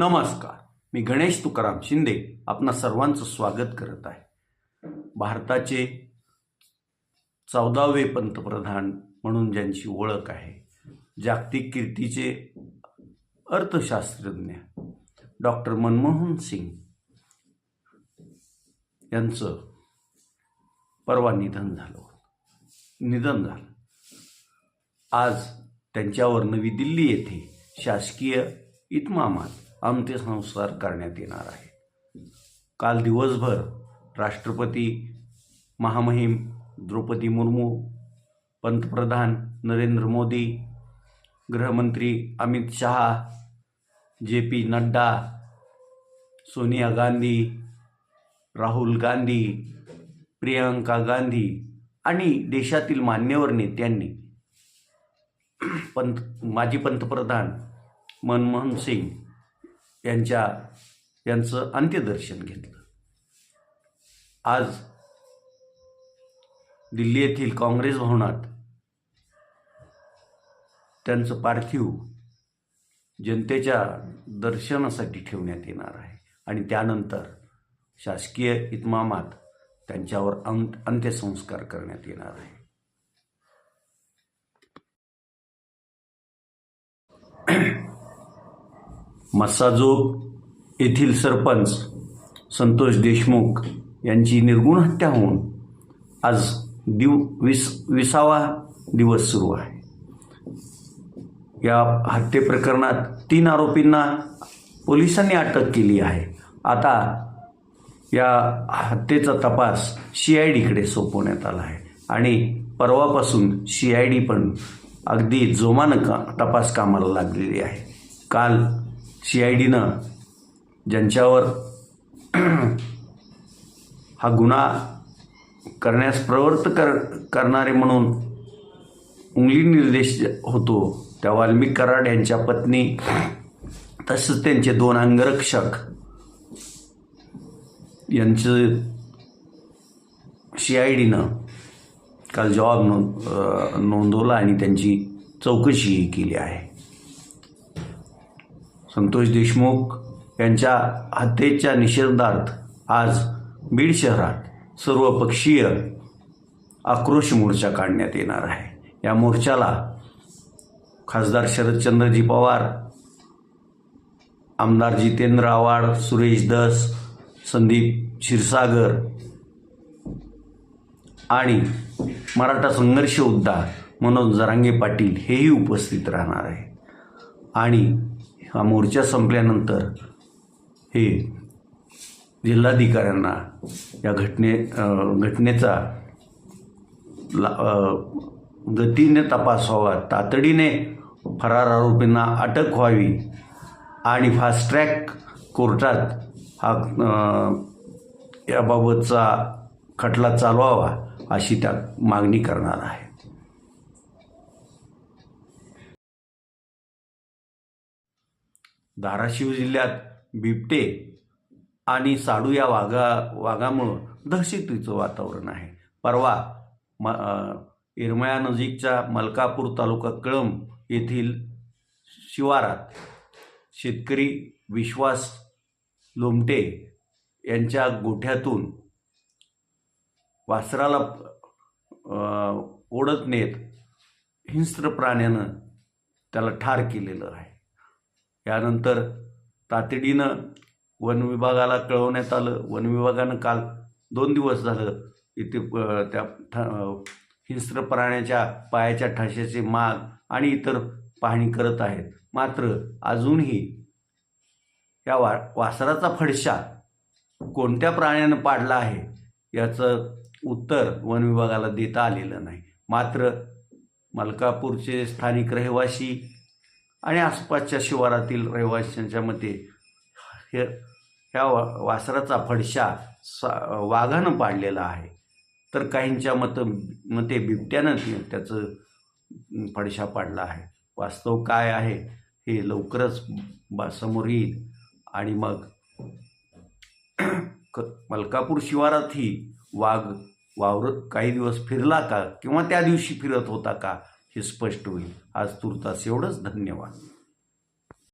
नमस्कार. मी गणेश तुकाराम शिंदे आपणा सर्वांचं स्वागत करत आहे. भारताचे चौदावे पंतप्रधान म्हणून ज्यांची ओळख आहे जागतिक कीर्तीचे अर्थशास्त्रज्ञ डॉक्टर मनमोहन सिंग यांचं परवा निधन झालं निधन झालं. आज त्यांच्यावर नवी दिल्ली येथे शासकीय इतमामात अंत्यसंस्कार करण्यात येणार आहे. काल दिवसभर राष्ट्रपती महामहिम द्रौपदी मुर्मू पंतप्रधान नरेंद्र मोदी गृहमंत्री अमित शहा जे पी नड्डा सोनिया गांधी राहुल गांधी प्रियंका गांधी आणि देशातील मान्यवर नेत्यांनी पंत माजी पंतप्रधान मनमोहन सिंग यांच्या यांचं अंत्यदर्शन घेतलं. आज दिल्ली येथील काँग्रेस भवनात त्यांचं पार्थिव जनतेच्या दर्शनासाठी ठेवण्यात येणार आहे. आणि त्यानंतर शासकीय इतमामात त्यांच्यावर अंत अंत्यसंस्कार करण्यात येणार आहे. मस्साजोग येथील सरपंच संतोष देशमुख यांची निर्गुण हत्या होऊन आज दिव विस विसावा दिवस सुरू आहे. या हत्ये प्रकरणात तीन आरोपींना पोलिसांनी अटक केली आहे. आता या हत्येचा तपास सी आय डीकडे सोपवण्यात आला आहे. आणि परवापासून सी आय डी पण अगदी जोमानं का तपास कामाला लागलेली आहे. काल सी आय डीनं ज्यांच्यावर हा गुन्हा करण्यास प्रवृत्त कर करणारे म्हणून उंगली निर्देश होतो त्या वाल्मिक कराड यांच्या पत्नी तसंच त्यांचे दोन अंगरक्षक यांचं सी आय डीनं काल जॉब नोंद नोंदवला आणि त्यांची चौकशीही केली आहे. संतोष देशमुख यांच्या हत्येच्या निषेधार्थ आज बीड शहरात सर्वपक्षीय आक्रोश मोर्चा काढण्यात येणार आहे. या मोर्चाला खासदार शरदचंद्रजी पवार आमदार जितेंद्र आव्हाड सुरेश दस संदीप क्षीरसागर आणि मराठा संघर्ष उद्दार मनोज जरांगे पाटील हेही उपस्थित राहणार आहे आणि हा मोर्चा संपल्यानंतर हे जिल्हाधिकाऱ्यांना या घटने घटनेचा ला गतीने तपास व्हावा तातडीने फरार आरोपींना अटक व्हावी आणि फास्ट ट्रॅक कोर्टात हा याबाबतचा खटला चालवावा अशी त्या मागणी करणार आहे. धाराशिव जिल्ह्यात बिबटे आणि साडू या वाघा वाघामुळं दहशतीचं वातावरण आहे. परवा म येरमळ्यानजीकच्या मलकापूर तालुका कळंब येथील शिवारात शेतकरी विश्वास लोमटे यांच्या गोठ्यातून वासराला ओढत नेत हिंस्त्र प्राण्यानं त्याला ठार केलेलं आहे. यानंतर तातडीनं वन विभागाला कळवण्यात आलं. वन विभागानं काल दोन दिवस झालं इथे त्या ठ हिंस्त्र प्राण्याच्या पायाच्या ठशाचे माग आणि इतर पाहणी करत आहेत. मात्र अजूनही या वा वासराचा फडशा कोणत्या प्राण्यानं पाडला आहे याचं उत्तर वन विभागाला देता आलेलं नाही. मात्र मलकापूरचे स्थानिक रहिवासी आणि आसपासच्या शिवारातील रहिवाशांच्या मते हे ह्या वा वासराचा फडशा सा वाघानं पाडलेला आहे. तर काहींच्या मत मते बिबट्यानं त्याचं फडशा पाडला आहे. वास्तव काय आहे हे लवकरच बा समोर येईल. आणि मग क मलकापूर शिवारातही वाघ वावरत काही दिवस फिरला का? किंवा त्या दिवशी फिरत होता का? हे स्पष्ट होईल. आज तुर्तास एवढंच. धन्यवाद.